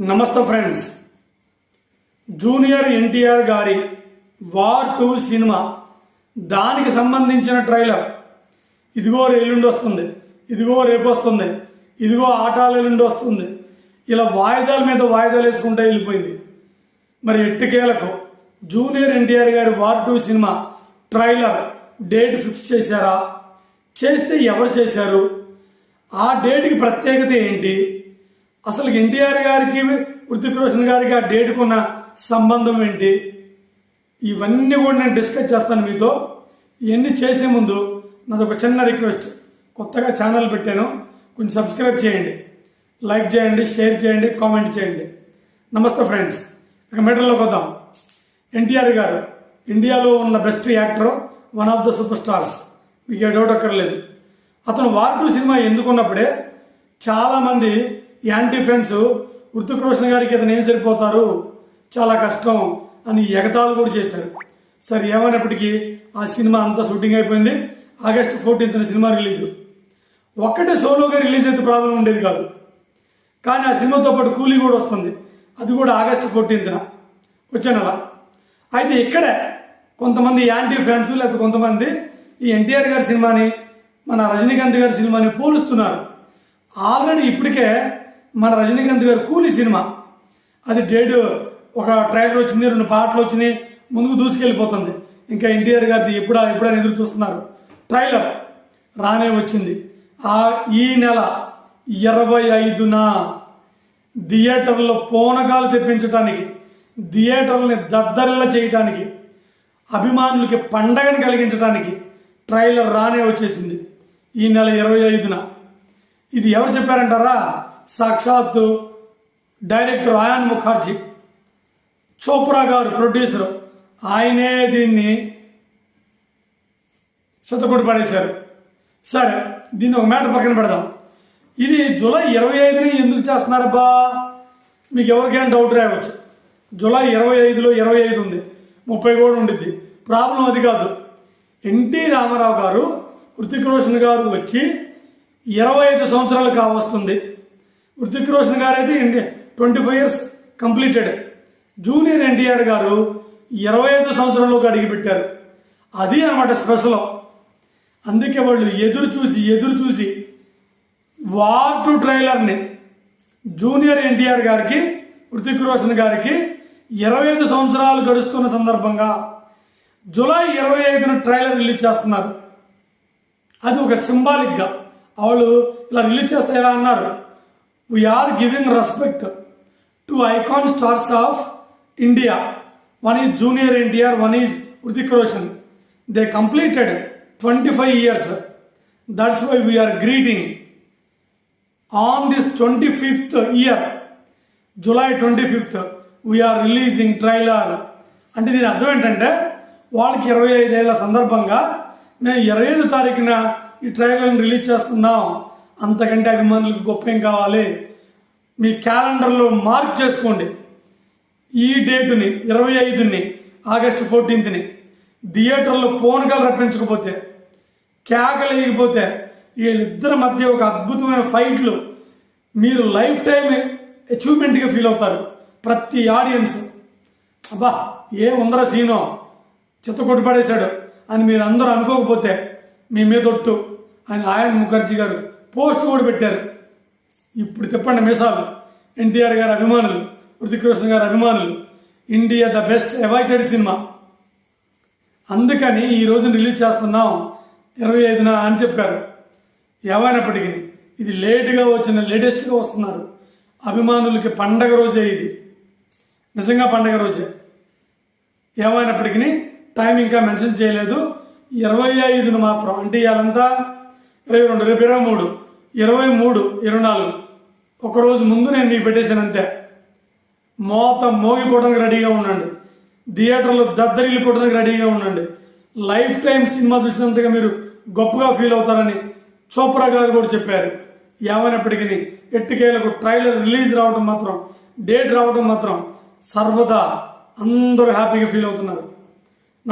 నమస్తే friends. Junior NTR గారి war two cinema దానికి సంబంధించిన ట్రైలర్. ఇదిగో ఎల్లుండి వస్తుంది. ఇదిగో రేపు వస్తుంది. ఇదిగో ఆటాలు ఎల్లుండి వస్తుంది. ఇలా వాయిదాల మీద వాయిదాలు వేసుకుంటే వెళ్ళిపోయింది. మరి ఎట్టుకేలకు జూనియర్ ఎన్టీఆర్ గారి war two cinema trailer date fix చేశారా? చేస్తే ఎవరు చేశారు? ఆ డేట్కి ప్రత్యేకత ఏంటి? అసలు ఎన్టీఆర్ గారికి హృతిక్ రోషన్ గారికి ఆ డేట్కు ఉన్న సంబంధం ఏంటి? ఇవన్నీ కూడా నేను డిస్కస్ చేస్తాను మీతో. ఇవన్నీ చేసే ముందు నాది ఒక చిన్న రిక్వెస్ట్. కొత్తగా ఛానల్ పెట్టాను. కొంచెం సబ్స్క్రైబ్ చేయండి. లైక్ చేయండి షేర్ చేయండి కామెంట్ చేయండి. నమస్తే ఫ్రెండ్స్. ఇక మెటర్లోకి వద్దాం. ఎన్టీఆర్ గారు ఇండియాలో ఉన్న best actor one of the super stars. మీకు ఏ డౌట్ అక్కర్లేదు. అతను వార్ టూ సినిమా ఎందుకున్నప్పుడే చాలామంది యాంటీ ఫ్యాన్స్ హృతిక్ రోషన్ గారికి ఇతను ఏం సరిపోతారు? చాలా కష్టం అని ఎగతాళి కూడా చేశారు. సరే ఏమైనప్పటికీ ఆ సినిమా అంతా షూటింగ్ అయిపోయింది. ఆగస్టు ఫోర్టీన్త్న సినిమా రిలీజ్. ఒక్కటే సోలోగా రిలీజ్ అయితే ప్రాబ్లం ఉండేది కాదు. కానీ ఆ సినిమాతో పాటు కూలీ కూడా వస్తుంది. అది కూడా ఆగస్టు ఫోర్టీన్త్న. వచ్చే నెల. అయితే ఇక్కడే కొంతమంది యాంటీ ఫ్యాన్స్ లేకపోతే కొంతమంది ఈ ఎన్టీఆర్ గారి సినిమాని మన రజనీకాంత్ గారి సినిమాని పోలుస్తున్నారు. ఆల్రెడీ ఇప్పటికే మన రజనీకాంత్ గారి కూలీ సినిమా. అది డేట్ ఒక ట్రైలర్ వచ్చింది రెండు పాటలు వచ్చినాయి ముందుకు దూసుకెళ్ళిపోతుంది. ఇంకా ఎన్టీఆర్ గారిది ఎప్పుడా ఎప్పుడైనా ఎదురు చూస్తున్నారు? ట్రైలర్ రానే వచ్చింది. ఆ ఈ నెల ఇరవై ఐదున థియేటర్లో పోనకాలు తెప్పించడానికి థియేటర్ని దద్దరిల్ల చేయటానికి అభిమానులకి పండగను కలిగించడానికి ట్రైలర్ రానే వచ్చేసింది. ఈ నెల ఇరవై ఐదున. ఇది ఎవరు చెప్పారంటారా? సాక్షాత్తు డైరెక్టర్ ఆయాన్ ముఖర్జీ చోప్రా గారు ప్రొడ్యూసర్ ఆయనే దీన్ని శతకొట్టి పడేశారు. సరే దీన్ని ఒక మ్యాటర్ పక్కన పెడదాం. ఇది జూలై ఇరవై ఐదుని ఎందుకు చేస్తున్నారబ్బా? మీకు ఎవరికైనా డౌట్ రావచ్చు జూలై ఇరవై ఐదులో ఇరవై ఐదు ఉంది. ముప్పై కూడా ఉండిద్ది. ప్రాబ్లం అది కాదు. ఎన్టీ రామారావు గారు హృతిక్ రోషన్ గారు వచ్చి ఇరవై ఐదు సంవత్సరాలు కావస్తుంది. హృతిక్ రోషన్ గారు అయితే twenty five years completed. Junior NTR గారు ఇరవై ఐదు సంవత్సరంలోకి అడిగిపెట్టారు అది అన్నమాట స్పెషల్. అందుకే వాళ్ళు ఎదురు చూసి ఎదురు చూసి వార్ టు ట్రైలర్ని జూనియర్ ఎన్టీఆర్ గారికి హృతిక్ రోషన్ గారికి ఇరవై ఐదు సంవత్సరాలు గడుస్తున్న సందర్భంగా జూలై ఇరవై ఐదున ట్రైలర్ రిలీజ్ చేస్తున్నారు. అది ఒక సింబాలిక్గా. వాళ్ళు ఇలా రిలీజ్ చేస్తే ఎలా అన్నారు. We are giving respect to icon stars of India one is junior NTR one is Hrithik Roshan they completed twenty five years that's why we are greeting on this twenty fifth year July twenty fifth we are releasing trailer అంటే దీని అర్థం ఏంటంటే వాళ్ళకి ఇరవై ఐదేళ్ళ సందర్భంగా మేము ఇరవై ఐదు తారీఖున ఈ ట్రైలర్ని రిలీజ్ చేస్తున్నాం. అంతకంటే అభిమానులకు గొప్ప ఏం కావాలి? మీ క్యాలెండర్లో మార్క్ చేసుకోండి. ఈ డేటుని ఇరవై ఐదుని ఆగస్టు ఫోర్టీన్త్ని థియేటర్లో పోనకాలు రప్పించకపోతే కేకలు వీళ్ళిద్దరి మధ్య ఒక అద్భుతమైన ఫైట్లు మీరు లైఫ్ టైం అచీవ్మెంట్గా ఫీల్ అవుతారు. ప్రతి ఆడియన్స్ అబ్బా ఏ ఉందరా సీనో చిత్త కొట్టుపడేశాడు అని మీరు అందరూ అనుకోకపోతే మీ మీద ఒట్టు అని ఆయన ముఖర్జీ గారు పోస్ట్ కూడా పెట్టారు. ఇప్పుడు తిప్పండి మీసాలు. ఎన్టీఆర్ గారి అభిమానులు హృతిక్ రోషన్ గారి అభిమానులు. India the best awaited cinema. అందుకని ఈ రోజున రిలీజ్ చేస్తున్నాం. ఇరవై ఐదున అని చెప్పారు. ఏమైనప్పటికీ ఇది లేటుగా వచ్చిన లేటెస్ట్గా వస్తున్నారు. అభిమానులకి పండగ రోజే ఇది. నిజంగా పండగ రోజే. ఏమైనప్పటికీ టైం ఇంకా మెన్షన్ చేయలేదు. ఇరవై ఐదును మాత్రం అంటే ఇవాళంతా ఇరవై రెండు రేపు ఇరవై మూడు. ఇరవై మూడు ఇరవై నాలుగు. ఒకరోజు ముందు నేను మీకు పెట్టేశాను అంతే. మోత మోగిపోవడానికి రెడీగా ఉండండి. థియేటర్లో దద్దరిల్లిపోవడానికి రెడీగా ఉండండి. లైఫ్ టైం సినిమా చూసినంతగా మీరు గొప్పగా ఫీల్ అవుతారని చోప్రా గారు కూడా చెప్పారు. ఏమైనప్పటికీ ఎట్టికేలకు ట్రైలర్ రిలీజ్ రావడం మాత్రం డేట్ రావడం మాత్రం సర్వదా అందరూ హ్యాపీగా ఫీల్ అవుతున్నారు.